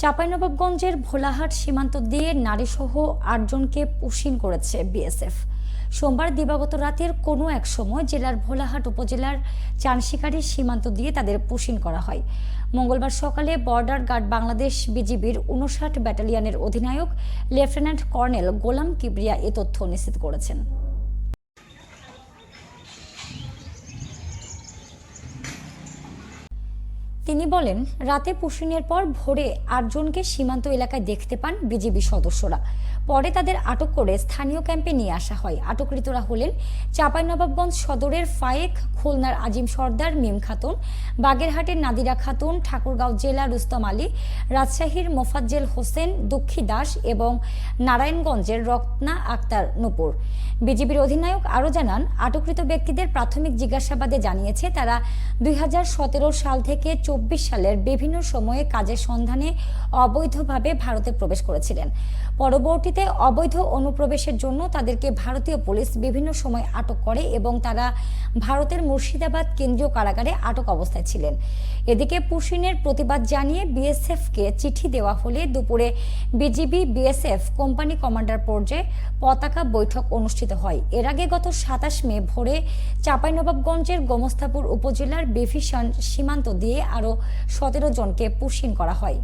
চাঁপাইনবাবগঞ্জের ভোলাহাট সীমান্ত দিয়ে নারীসহ আটজনকে পুশিন করেছে বিএসএফ। সোমবার দিবাগত রাতের কোনো এক সময় জেলার ভোলাহাট উপজেলার চানশিকারি সীমান্ত দিয়ে তাদের পুশিন করা হয়। মঙ্গলবার সকালে বর্ডার গার্ড বাংলাদেশ বিজিবির উনষাট ব্যাটালিয়নের অধিনায়ক লেফটেন্যান্ট কর্নেল গোলাম কিবরিয়া এ তথ্য নিশ্চিত করেছেন। তিনি বলেন, রাতে পুশিনের পর ভোরে আটজনকে সীমান্ত এলাকায় দেখতে পান বিজিবি সদস্যরা। পরে তাদের আটক করে স্থানীয় ক্যাম্পে নিয়ে আসা হয়। আটককৃতরা হলেন চাঁপাইনবাবগঞ্জ সদরের ফায়েক, খুলনার আজিম সর্দার, মিম খাতুন, বাগেরহাটের নাদিরা খাতুন, ঠাকুরগাঁও জেলা রুস্তম আলী, রাজশাহীর মোফাজ্জেল হোসেন, দুঃখী দাস এবং নারায়ণগঞ্জের রত্না আক্তার নুপুর। বিজিবির অধিনায়ক আরও জানান, আটককৃত ব্যক্তিদের প্রাথমিক জিজ্ঞাসাবাদে জানিয়েছে তারা দুই হাজার সতেরো সাল থেকে চব্বিশ সালের বিভিন্ন সময়ে কাজের সন্ধানে অবৈধভাবে ভারতে প্রবেশ করেছিলেন। পরবর্তীতে অবৈধ অনুপ্রবেশের জন্য তাদেরকে ভারতীয় পুলিশ বিভিন্ন সময় আটক করে এবং তারা ভারতের মুর্শিদাবাদ কেন্দ্রীয় কারাগারে আটক অবস্থায় ছিলেন। এদিকে পুশিনের প্রতিবাদ জানিয়ে বিএসএফকে চিঠি দেওয়া হলে দুপুরে বিজিবি বিএসএফ কোম্পানি কমান্ডার পর্যায়ে পতাকা বৈঠক অনুষ্ঠিত হয়। এর আগে গত সাতাশ মে ভোরে চাঁপাইনবাবগঞ্জের গোমস্তাপুর উপজেলার বেভিশন সীমান্ত দিয়ে সতেরো জনকে পুশিন করা হয়।